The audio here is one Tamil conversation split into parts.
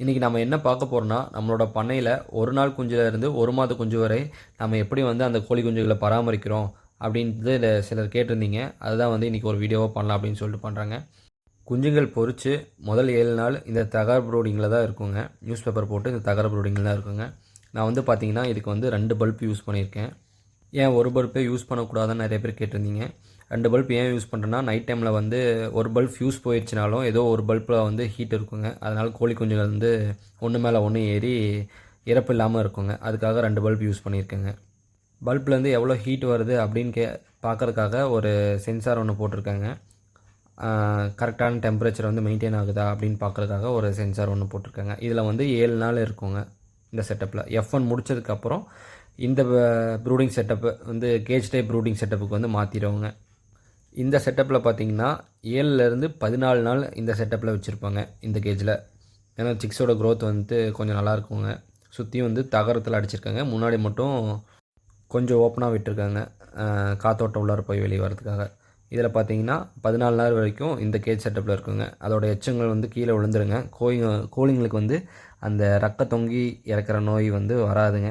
இன்றைக்கி நம்ம என்ன பார்க்க போகிறோம்னா நம்மளோட பண்ணையில் ஒரு நாள் குஞ்சுல இருந்து ஒரு மாத குஞ்சு வரை நம்ம எப்படி வந்து அந்த கோழி குஞ்சுகளை பராமரிக்கிறோம் அப்படின்றது சிலர் கேட்டிருந்தீங்க. அதுதான் வந்து இன்றைக்கி ஒரு வீடியோவாக பண்ணலாம் அப்படின்னு சொல்லிட்டு பண்ணுறாங்க குஞ்சுகள் பொறிச்சு முதல் ஏழு நாள் இந்த தகர் ப்ரூடிங்கில் தான் இருக்குங்க. நியூஸ் பேப்பர் போட்டு இந்த தகர ப்ரூடிங்கில் தான் இருக்குங்க. நான் வந்து பார்த்திங்கன்னா இதுக்கு வந்து ரெண்டு பல்ப் யூஸ் பண்ணியிருக்கேன். ஏன் ஒரு பல்பே யூஸ் பண்ணக்கூடாதுன்னு நிறைய பேர் கேட்டிருந்தீங்க. ரெண்டு பல்ப் ஏன் யூஸ் பண்ணுறேன்னா நைட் டைமில் வந்து ஒரு பல்ப் ஃபியூஸ் போயிடுச்சுனாலும் ஏதோ ஒரு பல்பில் வந்து ஹீட் இருக்குங்க. அதனால் கோழி குஞ்சுகள் வந்து ஒன்று மேலே ஒன்று ஏறி இறப்பு இல்லாமல் இருக்குங்க. அதுக்காக ரெண்டு பல்ப் யூஸ் பண்ணியிருக்கேங்க. பல்ப்லேருந்து எவ்வளோ ஹீட் வருது அப்படின்னு கே பார்க்குறதுக்காக ஒரு சென்சார் ஒன்று போட்டிருக்காங்க. கரெக்டான டெம்பரேச்சர் வந்து மெயின்டைன் ஆகுதா அப்படின்னு பார்க்குறதுக்காக ஒரு சென்சார் ஒன்று போட்டிருக்காங்க. இதில் வந்து ஏழு நாள் இருக்குங்க இந்த செட்டப்பில் எஃப் ஒன் முடிச்சதுக்கப்புறம் இந்த ப்ரூடிங் செட்டப்பு வந்து கேஜ் டைப் ப்ரூடிங் செட்டப்புக்கு வந்து மாற்றிடுவாங்க இந்த செட்டப்பில் பார்த்தீங்கன்னா ஏழுலேருந்து பதினாலு நாள் இந்த செட்டப்பில் வச்சுருப்பாங்க இந்த கேஜில் ஏன்னா சிக்ஸோட க்ரோத் வந்துட்டு கொஞ்சம் நல்லா இருக்குங்க சுற்றியும் வந்து தகரத்தில் அடிச்சிருக்காங்க. முன்னாடி மட்டும் கொஞ்சம் ஓப்பனாக விட்டுருக்காங்க. காத்தோட்டம் உள்ளார போய் வெளியே வரதுக்காக இதில் பார்த்தீங்கன்னா பதினாலு நாள் வரைக்கும் இந்த கேஜ் செட்டப்பில் இருக்குங்க. அதோட எச்சங்கள் வந்து கீழே விழுந்துருங்க. கோழிங்க கோழிங்களுக்கு வந்து அந்த ரக்க தொங்கி இறக்குற நோய் வந்து வராதுங்க.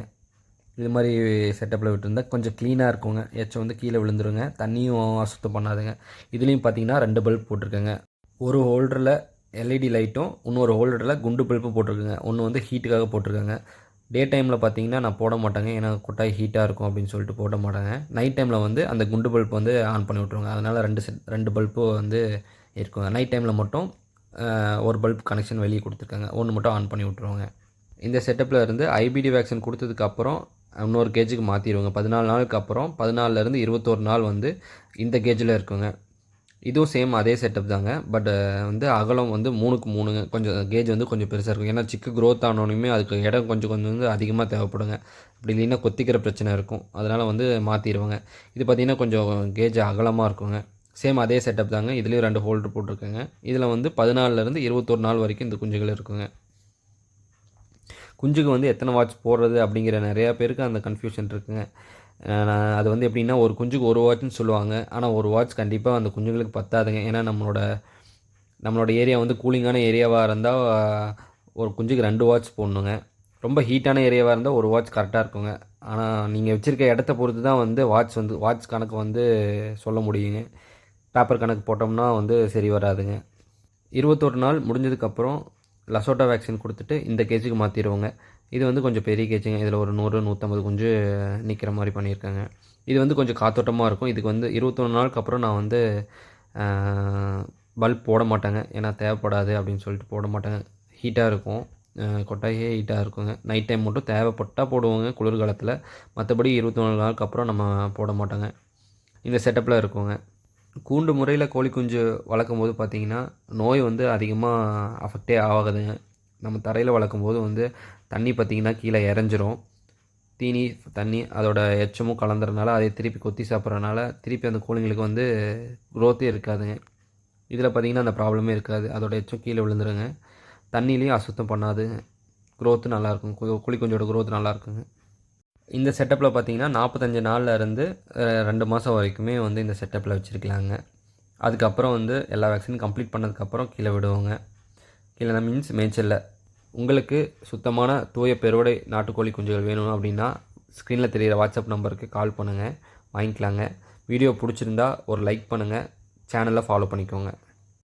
இது மாதிரி செட்டப்பில் விட்டுருந்தா கொஞ்சம் க்ளீனாக இருக்குங்க. எச்சம் வந்து கீழே விழுந்துருங்க. தண்ணியும் அசுத்தம் பண்ணாதுங்க. இதுலேயும் பார்த்தீங்கன்னா ரெண்டு பல்ப் போட்டிருக்கேங்க. ஒரு ஹோல்டரில் எல்இடி லைட்டும் இன்னொரு ஹோல்டரில் குண்டு பல்பும் போட்டிருக்குங்க. ஒன்று வந்து ஹீட்டுக்காக போட்டிருக்காங்க. டே டைமில் பார்த்தீங்கன்னா நான் போட மாட்டேங்க. ஏன்னா கொட்டாய் ஹீட்டாக இருக்கும் அப்படின்னு சொல்லிட்டு போட மாட்டேங்க. நைட் டைமில் வந்து அந்த குண்டு பல்ப் வந்து ஆன் பண்ணி விட்ருவோங்க அதனால் ரெண்டு செட் ரெண்டு பல்ப்பு வந்து இருக்குங்க. நைட் டைமில் மட்டும் ஒரு பல்ப் கனெக்ஷன் வெளியே கொடுத்துருக்காங்க. ஒன்று மட்டும் ஆன் பண்ணி விட்ருவாங்க இந்த செட்டப்பில் இருந்து ஐபிடி வேக்சின் கொடுத்ததுக்கப்புறம் இன்னொரு கேஜுக்கு மாற்றிடுவோங்க பதினாலு நாளுக்கு அப்புறம் பதினாலருந்து இருபத்தோரு நாள் வந்து இந்த கேஜில் இருக்குங்க. இதுவும் சேம் அதே செட்டப் தாங்க. பட் வந்து அகலம் வந்து மூணுக்கு மூணுங்க. கொஞ்சம் கேஜ் வந்து கொஞ்சம் பெருசாக இருக்கும். ஏன்னா சிக்கு க்ரோத் ஆனோடனே அதுக்கு இடம் கொஞ்சம் கொஞ்சம் வந்து அதிகமாக தேவைப்படுங்க. அப்படி இல்லைன்னா கொத்திக்கிற பிரச்சனை இருக்கும். அதனால் வந்து மாற்றிடுவாங்க இது பார்த்திங்கன்னா கொஞ்சம் கேஜ் அகலமாக இருக்குங்க. சேம் அதே செட்டப் தாங்க. இதுலேயும் ரெண்டு ஹோல்டர் போட்டிருக்கேங்க. இதில் வந்து பதினாலருந்து இருபத்தொரு நாள் வரைக்கும் இந்த குஞ்சுகள் இருக்குங்க. குஞ்சுக்கு வந்து எத்தனை வாட்ச் போடுறது அப்படிங்கிற நிறையா பேருக்கு அந்த கன்ஃபியூஷன் இருக்குங்க. நான் அது வந்து எப்படின்னா ஒரு குஞ்சுக்கு ஒரு வாட்ச்னு சொல்லுவாங்க. ஆனால் ஒரு வாட்ச் கண்டிப்பாக அந்த குஞ்சுங்களுக்கு பத்தாதுங்க. ஏன்னா நம்மளோட நம்மளோட ஏரியா வந்து கூலிங்கான ஏரியாவாக இருந்தால் ஒரு குஞ்சுக்கு ரெண்டு வாட்ச் போடணுங்க. ரொம்ப ஹீட்டான ஏரியாவாக இருந்தால் ஒரு வாட்ச் கரெக்டாக இருக்குங்க. ஆனால் நீங்கள் வச்சுருக்க இடத்த பொறுத்து தான் வந்து வாட்ச் வந்து வாட்ச் கணக்கு வந்து சொல்ல முடியுங்க. பேப்பர் கணக்கு போட்டோம்னா வந்து சரி வராதுங்க. இருபத்தொரு நாள் முடிஞ்சதுக்கப்புறம் லசோட்டா வேக்சின் கொடுத்துட்டு இந்த கேஜுக்கு மாற்றிடுவோங்க இது வந்து கொஞ்சம் பெரிய கேஜுங்க இதில் ஒரு நூறு நூற்றம்பது குஞ்சு நிற்கிற மாதிரி பண்ணியிருக்காங்க. இது வந்து கொஞ்சம் காத்தோட்டமாக இருக்கும். இதுக்கு வந்து இருபத்தொன்று நாளுக்கு அப்புறம் நான் வந்து பல்ப் போட மாட்டேங்க. ஏன்னா தேவைப்படாது அப்படின்னு சொல்லிட்டு போட மாட்டேங்க. ஹீட்டாக இருக்கும். கொட்டாயே ஹீட்டாக இருக்குங்க. நைட் டைம் மட்டும் தேவைப்பட்டால் போடுவோங்க குளிர்காலத்தில். மற்றபடி இருபத்தொன்று நாளுக்கு அப்புறம் நம்ம போட மாட்டோங்க. இந்த செட்டப்பில் இருக்குங்க. கூண்டு முறையில் கோழி குஞ்சு வளர்க்கும் போது பார்த்திங்கன்னா நோய் வந்து அதிகமாக அஃபெக்டே ஆகாதுங்க நம்ம தரையில் வளர்க்கும் போது வந்து தண்ணி பார்த்திங்கன்னா கீழே இறஞ்சிரும். தீனி தண்ணி அதோட எச்சமும் கலந்துறதுனால அதை திருப்பி கொத்தி சாப்பிட்றதுனால திருப்பி அந்த கோழிங்களுக்கு வந்து க்ரோத்தே இருக்காதுங்க இதில் பார்த்திங்கன்னா அந்த ப்ராப்ளமே இருக்காது. அதோட எச்சம் கீழே விழுந்துருங்க. தண்ணிலையும் அசுத்தம் பண்ணாது. க்ரோத்து நல்லாயிருக்கும் கோழி குஞ்சோட க்ரோத் நல்லா இருக்குங்க. இந்த செட்டப்பில் பார்த்தீங்கன்னா நாற்பத்தஞ்சு நாளில் இருந்து ரெண்டு மாதம் வரைக்குமே வந்து இந்த செட்டப்பில் வச்சுருக்கலாங்க. அதுக்கப்புறம் வந்து எல்லா வேக்சினும் கம்ப்ளீட் பண்ணதுக்கப்புறம் கீழே விடுவோங்க. கீழே மீன்ஸ் மேய்ச்சலில் உங்களுக்கு சுத்தமான தூய பெருவடை நாட்டுக்கோழி குஞ்சுகள் வேணும் அப்படின்னா ஸ்க்ரீனில் தெரியிற வாட்ஸ்அப் நம்பருக்கு கால் பண்ணுங்கள் வாங்கிக்கலாங்க. வீடியோ பிடிச்சிருந்தா ஒரு லைக் பண்ணுங்கள் சேனலை ஃபாலோ பண்ணிக்கோங்க.